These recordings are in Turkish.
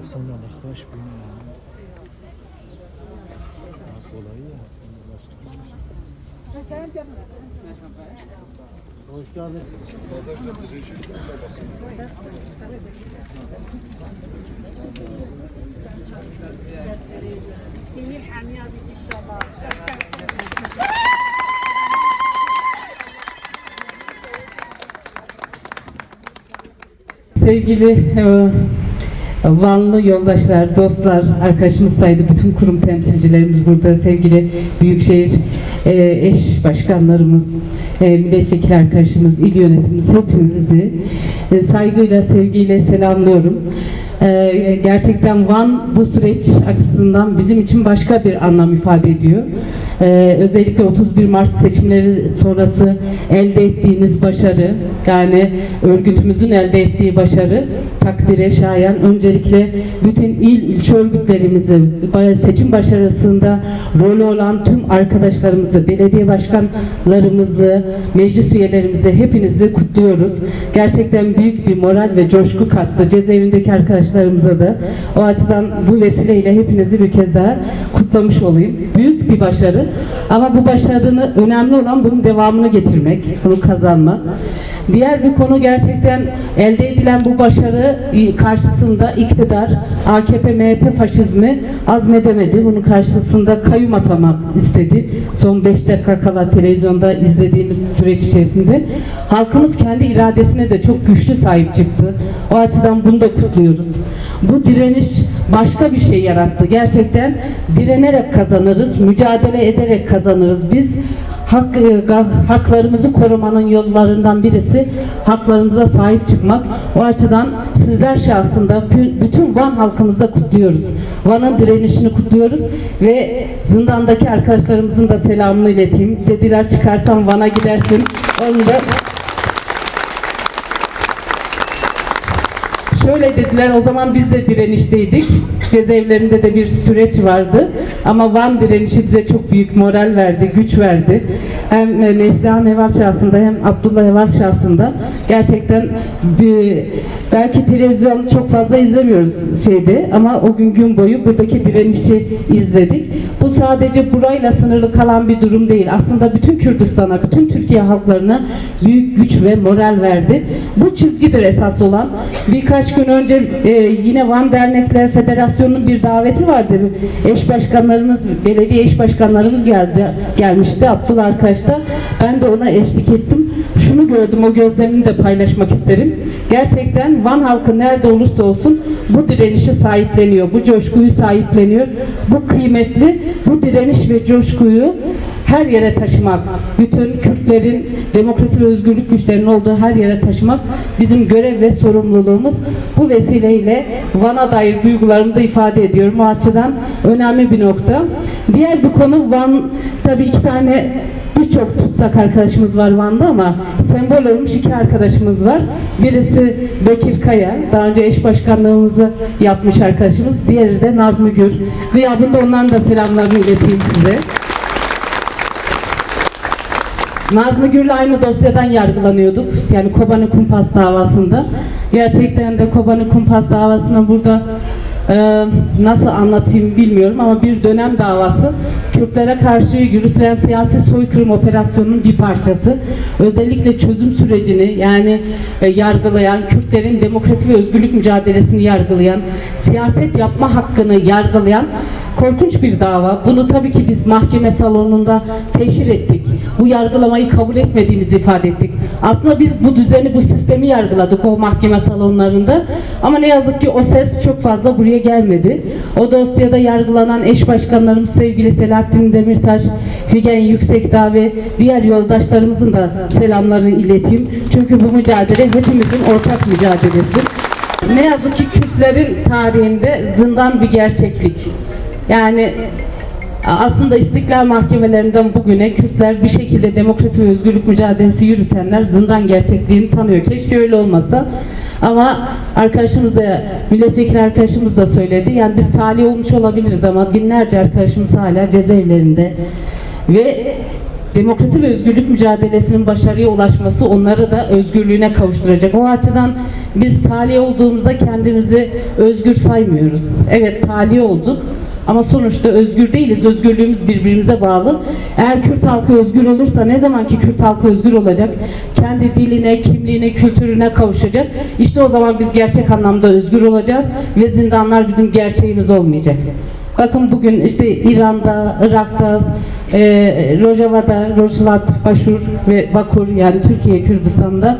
حسن الله خوش ببینم Kolayı ya. Hoş geldin. Sevgili e, Vanlı yoldaşlar, dostlar, arkadaşımız saydı bütün kurum temsilcilerimiz burada, sevgili Büyükşehir e, eş başkanlarımız, e, milletvekili arkadaşımız, il yönetimimiz hepinizi e, saygıyla, sevgiyle selamlıyorum. E, gerçekten Van bu süreç açısından bizim için başka bir anlam ifade ediyor. E, özellikle 31 Mart seçimleri sonrası elde ettiğiniz başarı, yani örgütümüzün elde ettiği başarı takdire şayan. Öncelikle bütün il ilçe örgütlerimizi seçim başarısında rolü olan tüm arkadaşlarımızı, belediye başkanlarımızı, meclis üyelerimizi hepinizi kutluyoruz. Gerçekten büyük bir moral ve coşku kattı. Cezaevindeki arkadaşlarımıza da o açıdan bu vesileyle hepinizi bir kez daha kutlamış olayım. Büyük bir başarı ama bu başarının önemli olan bunun devamını getirmek, bunu kazanmak. Diğer bir konu gerçekten elde edilen bu başarı karşısında iktidar AKP MHP faşizmi azmedemedi. Bunun karşısında kayyum atamak istedi. Son 5 dakika kala televizyonda izlediğimiz süreç içerisinde halkımız kendi iradesine de çok güçlü sahip çıktı. O açıdan bunu da kutluyoruz. Bu direniş başka bir şey yarattı. Gerçekten direnerek kazanırız, mücadele ederek kazanırız. Biz hak, e, haklarımızı korumanın yollarından birisi haklarımıza sahip çıkmak. O açıdan sizler şahsında bütün Van halkımızda kutluyoruz. Van'ın direnişini kutluyoruz ve zindandaki arkadaşlarımızın da selamını ileteyim. Dediler çıkarsan Van'a gidersin. Onu da Şöyle dediler o zaman biz de direnişteydik. Cezaevlerinde de bir süreç vardı. Ama Van direnişi bize çok büyük moral verdi, güç verdi. Hem Neslihan Eval şahsında hem Abdullah Eval şahsında gerçekten bir, belki televizyon çok fazla izlemiyoruz şeyde ama o gün gün boyu buradaki direnişi izledik. Bu sadece burayla sınırlı kalan bir durum değil. Aslında bütün Kürdistan'a, bütün Türkiye halklarına büyük güç ve moral verdi. Bu çizgidir esas olan. Birkaç gün önce e, yine Van Dernekler Federasyonu'nun bir daveti vardı. Eş başkanlarımız, belediye eş başkanlarımız geldi, gelmişti. Abdullah arkadaşta. Ben de ona eşlik ettim. Şunu gördüm, o gözlemini de paylaşmak isterim. Gerçekten Van halkı nerede olursa olsun bu direnişi sahipleniyor, bu coşkuyu sahipleniyor. Bu kıymetli, bu direniş ve coşkuyu her yere taşımak, bütün Kürtlerin demokrasi ve özgürlük güçlerinin olduğu her yere taşımak bizim görev ve sorumluluğumuz. Bu vesileyle Van'a dair duygularımı da ifade ediyorum. O açıdan önemli bir nokta. Diğer bir konu Van, tabii iki tane birçok tutsak arkadaşımız var Van'da ama sembol olmuş iki arkadaşımız var. Birisi Bekir Kaya, daha önce eş başkanlığımızı yapmış arkadaşımız. Diğeri de Nazmi Gür. Gıyabında onların da selamlarını ileteyim size. Nazmi Gür'le aynı dosyadan yargılanıyorduk. Yani Kobani Kumpas davasında. Gerçekten de Kobani Kumpas davasına burada e, nasıl anlatayım bilmiyorum ama bir dönem davası Kürtlere karşı yürütülen siyasi soykırım operasyonunun bir parçası. Özellikle çözüm sürecini yani e, yargılayan, Kürtlerin demokrasi ve özgürlük mücadelesini yargılayan, siyaset yapma hakkını yargılayan korkunç bir dava. Bunu tabii ki biz mahkeme salonunda teşhir ettik. Bu yargılamayı kabul etmediğimizi ifade ettik. Aslında biz bu düzeni, bu sistemi yargıladık o mahkeme salonlarında. Ama ne yazık ki o ses çok fazla buraya gelmedi. O dosyada yargılanan eş başkanlarımız sevgili Selahattin Demirtaş, Figen Yüksekdağ ve diğer yoldaşlarımızın da selamlarını ileteyim. Çünkü bu mücadele hepimizin ortak mücadelesi. Ne yazık ki Kürtlerin tarihinde zindan bir gerçeklik. Yani Aslında istiklal mahkemelerinden bugüne Kürtler bir şekilde demokrasi ve özgürlük mücadelesi yürütenler zindan gerçekliğini tanıyor. Keşke öyle olmasa. Ama arkadaşımız da, milletvekili arkadaşımız da söyledi. Yani biz talih olmuş olabiliriz ama binlerce arkadaşımız hala cezaevlerinde. Ve demokrasi ve özgürlük mücadelesinin başarıya ulaşması onları da özgürlüğüne kavuşturacak. O açıdan biz talih olduğumuzda kendimizi özgür saymıyoruz. Evet talih olduk ama sonuçta özgür değiliz. Özgürlüğümüz birbirimize bağlı. Eğer Kürt halkı özgür olursa ne zamanki Kürt halkı özgür olacak, kendi diline, kimliğine, kültürüne kavuşacak. İşte o zaman biz gerçek anlamda özgür olacağız ve zindanlar bizim gerçeğimiz olmayacak. Bakın bugün işte İran'da, Irak'ta, e, Rojava'da, Rojlat, Başur ve Bakur yani Türkiye, Kürdistan'da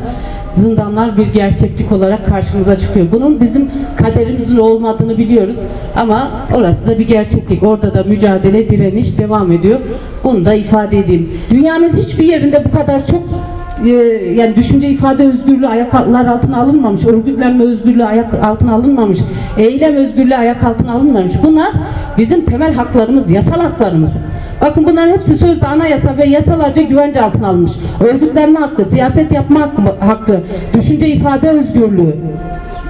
zindanlar bir gerçeklik olarak karşımıza çıkıyor. Bunun bizim kaderimizin olmadığını biliyoruz ama orası da bir gerçeklik. Orada da mücadele, direniş devam ediyor. Bunu da ifade edeyim. Dünyanın hiçbir yerinde bu kadar çok e, yani düşünce ifade özgürlüğü ayaklar altına alınmamış, örgütlenme özgürlüğü ayak altına alınmamış, eylem özgürlüğü ayak altına alınmamış. Bunlar bizim temel haklarımız, yasal haklarımız. Bakın bunların hepsi sözde anayasa ve yasalarca güvence altına alınmış. Örgütlenme hakkı, siyaset yapma hakkı, hakkı düşünce ifade özgürlüğü.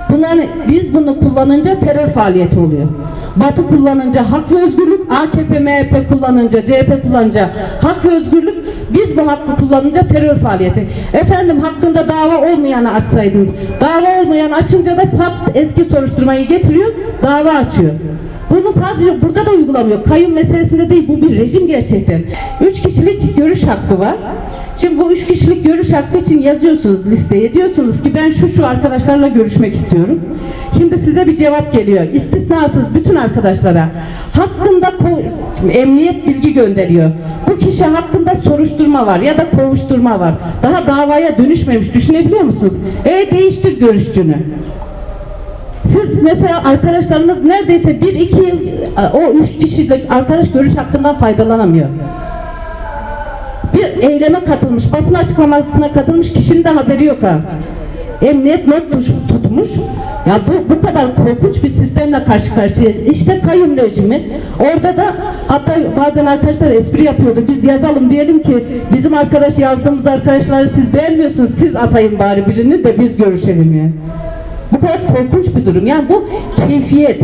Bunlar biz bunu kullanınca terör faaliyeti oluyor. Batı kullanınca hak ve özgürlük, AKP, MHP kullanınca, CHP kullanınca hak ve özgürlük, biz bu hakkı kullanınca terör faaliyeti. Efendim hakkında dava olmayanı açsaydınız. Dava olmayan açınca da pat eski soruşturmayı getiriyor, dava açıyor. Bunu sadece burada da uygulamıyor. Kayyum meselesinde değil, bu bir rejim gerçekten. Üç kişilik görüş hakkı var. Şimdi bu üç kişilik görüş hakkı için yazıyorsunuz listeye. Diyorsunuz ki ben şu şu arkadaşlarla görüşmek istiyorum. Şimdi size bir cevap geliyor. İstisnasız bütün arkadaşlara hakkında emniyet bilgi gönderiyor. Bu kişi hakkında soruşturma var ya da kovuşturma var. Daha davaya dönüşmemiş. Düşünebiliyor musunuz? E değiştir görüşçünü. Siz mesela arkadaşlarınız neredeyse bir iki yıl o üç kişilik arkadaş görüş hakkından faydalanamıyor. Bir eyleme katılmış, basın açıklamasına katılmış kişinin de haberi yok ha. Emniyet not tutmuş. Ya bu, bu kadar korkunç bir sistemle karşı karşıyayız. İşte kayyum rejimi. Orada da hatta bazen arkadaşlar espri yapıyordu. Biz yazalım diyelim ki bizim arkadaş yazdığımız arkadaşları siz beğenmiyorsunuz. Siz atayın bari birini de biz görüşelim yani. Bu kadar korkunç bir durum. Yani bu keyfiyet.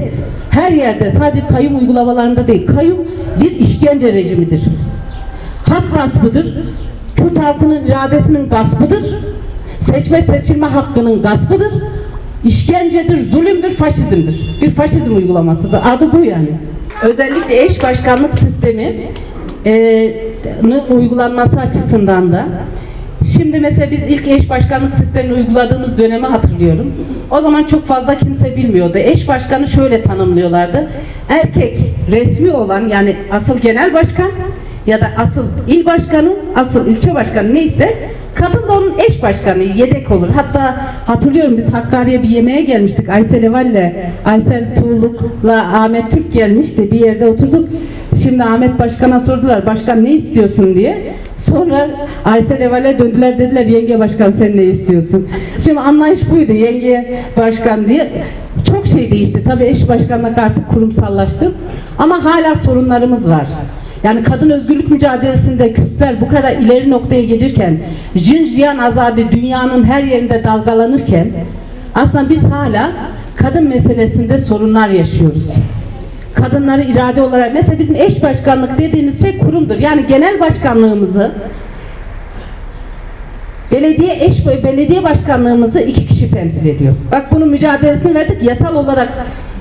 Her yerde sadece kayyum uygulamalarında değil. Kayyum bir işkence rejimidir. Hak gaspıdır. Kürt halkının iradesinin gaspıdır. Seçme seçilme hakkının gaspıdır. İşkencedir, zulümdür, faşizmdir. Bir faşizm uygulamasıdır. Adı bu yani. Özellikle eş başkanlık sistemi e, uygulanması açısından da Şimdi mesela biz ilk eş başkanlık sistemini uyguladığımız dönemi hatırlıyorum. O zaman çok fazla kimse bilmiyordu. Eş başkanı şöyle tanımlıyorlardı. Erkek resmi olan yani asıl genel başkan ya da asıl il başkanı, asıl ilçe başkanı neyse kadın da onun eş başkanı yedek olur. Hatta hatırlıyorum biz Hakkari'ye bir yemeğe gelmiştik. Aysel Eval'le, Aysel Tuğluk'la Ahmet Türk gelmişti. Bir yerde oturduk. Şimdi Ahmet Başkan'a sordular. Başkan ne istiyorsun diye. Sonra Aysel Eval'e döndüler dediler yenge başkan sen ne istiyorsun? Şimdi anlayış buydu yenge başkan diye. Çok şey değişti. Tabii eş başkanlık artık kurumsallaştı. Ama hala sorunlarımız var. Yani kadın özgürlük mücadelesinde Kürtler bu kadar ileri noktaya gelirken, Jinjiyan azadi dünyanın her yerinde dalgalanırken, aslında biz hala kadın meselesinde sorunlar yaşıyoruz kadınları irade olarak mesela bizim eş başkanlık dediğimiz şey kurumdur. Yani genel başkanlığımızı belediye eş belediye başkanlığımızı iki kişi temsil ediyor. Bak bunun mücadelesini verdik. Yasal olarak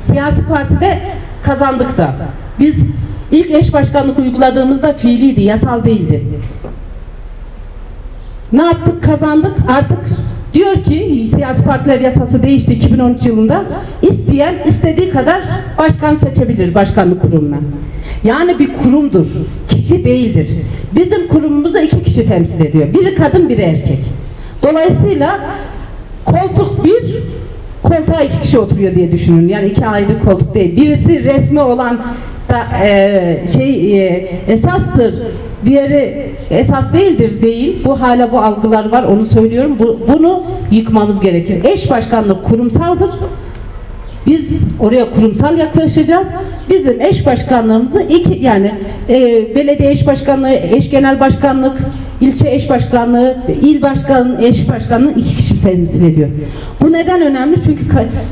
siyasi partide kazandık da. Biz ilk eş başkanlık uyguladığımızda fiiliydi, yasal değildi. Ne yaptık? Kazandık. Artık diyor ki siyasi partiler yasası değişti 2013 yılında. İsteyen istediği kadar başkan seçebilir başkanlık kurumuna. Yani bir kurumdur. Kişi değildir. Bizim kurumumuzu iki kişi temsil ediyor. Biri kadın, biri erkek. Dolayısıyla koltuk bir, koltuğa iki kişi oturuyor diye düşünün. Yani iki ayrı koltuk değil. Birisi resmi olan da e, şey e, esastır. Diğeri esas değildir değil. Bu hala bu algılar var onu söylüyorum. Bu, bunu yıkmamız gerekir. Eş başkanlık kurumsaldır. Biz oraya kurumsal yaklaşacağız. Bizim eş başkanlığımızı iki yani e, belediye eş başkanlığı, eş genel başkanlık, ilçe eş başkanlığı, il başkanı, eş başkanlığı iki kişi temsil ediyor. Bu neden önemli? Çünkü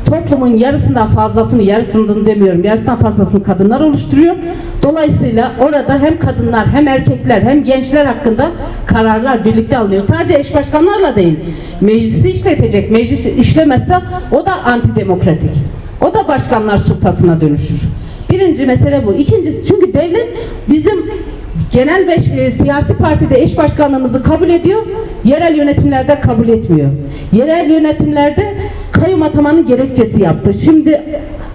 toplumun yarısından fazlasını, yarısından demiyorum, yarısından fazlasını kadınlar oluşturuyor. Dolayısıyla orada hem kadınlar, hem erkekler, hem gençler hakkında kararlar birlikte alınıyor. Sadece eş başkanlarla değil. Meclisi işletecek. Meclis işlemezse o da antidemokratik. O da başkanlar sultasına dönüşür. Birinci mesele bu. İkincisi çünkü devlet bizim genel beş, e, siyasi partide eş başkanlığımızı kabul ediyor, yerel yönetimlerde kabul etmiyor. Yerel yönetimlerde kayyum atamanın gerekçesi yaptı. Şimdi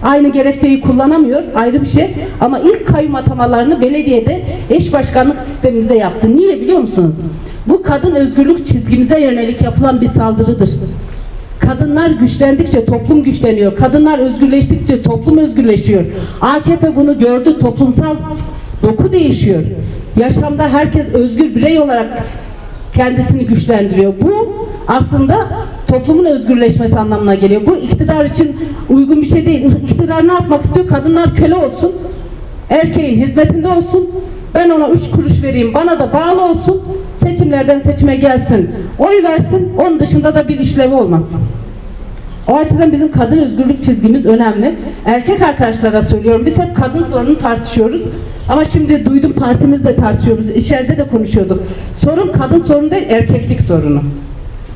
aynı gerekçeyi kullanamıyor, ayrı bir şey. Ama ilk kayyum atamalarını belediyede eş başkanlık sistemimize yaptı. Niye biliyor musunuz? Bu kadın özgürlük çizgimize yönelik yapılan bir saldırıdır. Kadınlar güçlendikçe toplum güçleniyor. Kadınlar özgürleştikçe toplum özgürleşiyor. AKP bunu gördü. Toplumsal doku değişiyor. Yaşamda herkes özgür birey olarak kendisini güçlendiriyor. Bu aslında toplumun özgürleşmesi anlamına geliyor. Bu iktidar için uygun bir şey değil. İktidar ne yapmak istiyor? Kadınlar köle olsun. Erkeğin hizmetinde olsun. Ben ona üç kuruş vereyim. Bana da bağlı olsun. Seçimlerden seçime gelsin. Oy versin. Onun dışında da bir işlevi olmasın. O açıdan bizim kadın özgürlük çizgimiz önemli. Erkek arkadaşlara söylüyorum. Biz hep kadın sorununu tartışıyoruz. Ama şimdi duydum partimizde tartışıyoruz. İçeride de konuşuyorduk. Sorun kadın sorunu değil, erkeklik sorunu.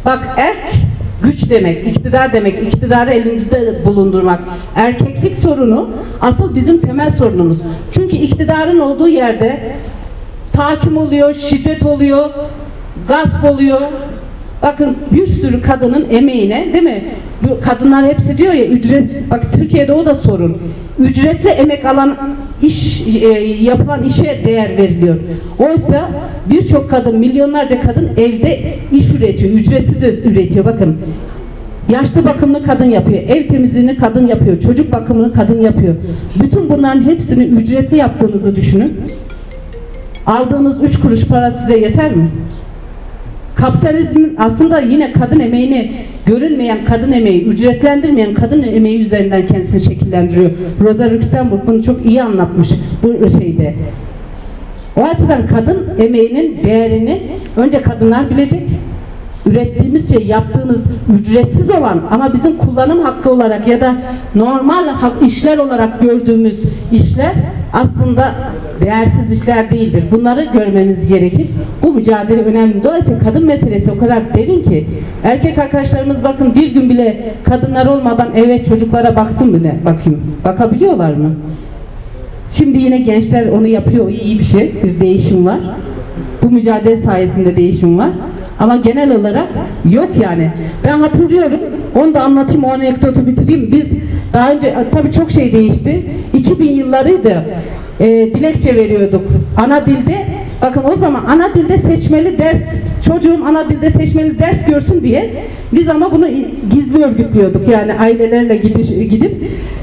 Bak erk güç demek, iktidar demek, iktidarı elinde bulundurmak. Erkeklik sorunu asıl bizim temel sorunumuz. Çünkü iktidarın olduğu yerde tahakküm oluyor, şiddet oluyor, gasp oluyor. Bakın bir sürü kadının emeğine değil mi? Bu kadınlar hepsi diyor ya ücret bak Türkiye'de o da sorun. Ücretli emek alan iş e, yapılan işe değer veriliyor. Oysa birçok kadın, milyonlarca kadın evde iş üretiyor, ücretsiz üretiyor. Bakın Yaşlı bakımını kadın yapıyor, ev temizliğini kadın yapıyor, çocuk bakımını kadın yapıyor. Bütün bunların hepsini ücretli yaptığınızı düşünün. Aldığınız üç kuruş para size yeter mi? Kapitalizmin aslında yine kadın emeğini görünmeyen kadın emeği, ücretlendirmeyen kadın emeği üzerinden kendisini şekillendiriyor. Rosa Luxemburg bunu çok iyi anlatmış bu şeyde. O açıdan kadın emeğinin değerini önce kadınlar bilecek. Ürettiğimiz şey, yaptığımız ücretsiz olan ama bizim kullanım hakkı olarak ya da normal işler olarak gördüğümüz işler aslında değersiz işler değildir. Bunları görmemiz gerekir. Bu mücadele önemli. Dolayısıyla kadın meselesi o kadar derin ki erkek arkadaşlarımız bakın bir gün bile kadınlar olmadan eve çocuklara baksın bile bakayım. Bakabiliyorlar mı? Şimdi yine gençler onu yapıyor. iyi bir şey. Bir değişim var. Bu mücadele sayesinde değişim var. Ama genel olarak yok yani. Ben hatırlıyorum. Onu da anlatayım, o anekdotu bitireyim. Biz daha önce tabii çok şey değişti. 2000 yıllarıydı. E, dilekçe veriyorduk. Ana dilde bakın o zaman ana dilde seçmeli ders çocuğum ana dilde seçmeli ders görsün diye biz ama bunu gizli örgütlüyorduk. Yani ailelerle gidiş, gidip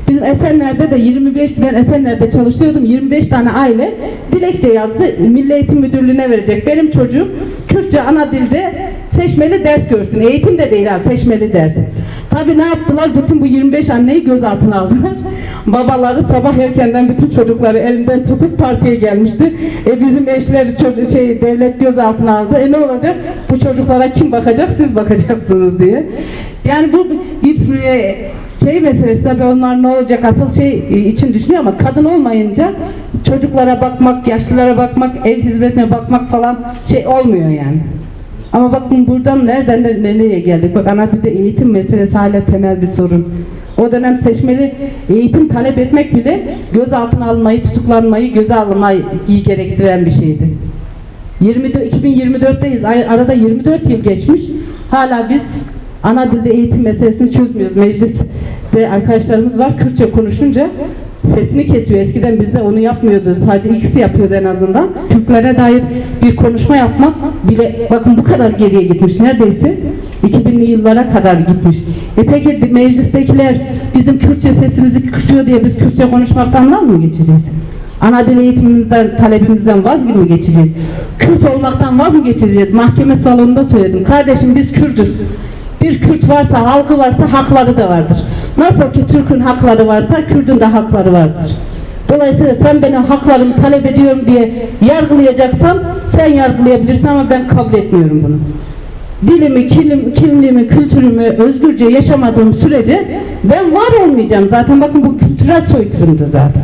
bizim Esenler'de de 25 ben Esenler'de çalışıyordum. 25 tane aile dilekçe yazdı. Milli Eğitim Müdürlüğü'ne verecek. Benim çocuğum Kürtçe ana dilde seçmeli ders görsün. Eğitim de değil ha, seçmeli ders. Tabii ne yaptılar? Bütün bu 25 anneyi gözaltına aldılar. Babaları sabah erkenden bütün çocukları elinden tutup partiye gelmişti. E bizim eşler çocuk şey devlet gözaltına aldı. E ne olacak? Bu çocuklara kim bakacak? Siz bakacaksınız diye. Yani bu bir şey meselesi tabii onlar ne olacak asıl şey e, için düşünüyor ama kadın olmayınca çocuklara bakmak, yaşlılara bakmak, ev hizmetine bakmak falan şey olmuyor yani. Ama bakın buradan nereden de nereye geldik? Bak ana dilde eğitim meselesi hala temel bir sorun. O dönem seçmeli eğitim talep etmek bile gözaltına almayı, tutuklanmayı, göze almayı gerektiren bir şeydi. 24, 2024'teyiz. Ay- Arada 24 yıl geçmiş. Hala biz ana dilde eğitim meselesini çözmüyoruz. Mecliste arkadaşlarımız var. Kürtçe konuşunca sesini kesiyor. Eskiden bizde onu yapmıyordu. Sadece ikisi yapıyordu en azından. Türklere dair bir konuşma yapmak bile bakın bu kadar geriye gitmiş. Neredeyse 2000'li yıllara kadar gitmiş. E peki meclistekiler bizim Kürtçe sesimizi kısıyor diye biz Kürtçe konuşmaktan vaz mı geçeceğiz? Ana dil eğitimimizden, talebimizden vaz mı geçeceğiz? Kürt olmaktan vaz mı geçeceğiz? Mahkeme salonunda söyledim. Kardeşim biz Kürdüz. Bir Kürt varsa, halkı varsa hakları da vardır. Nasıl ki Türk'ün hakları varsa Kürdün de hakları vardır. Dolayısıyla sen benim haklarımı talep ediyorum diye yargılayacaksan sen yargılayabilirsin ama ben kabul etmiyorum bunu. Dilimi, kilim, kimliğimi, kültürümü özgürce yaşamadığım sürece ben var olmayacağım. Zaten bakın bu kültürel soykırımdı zaten.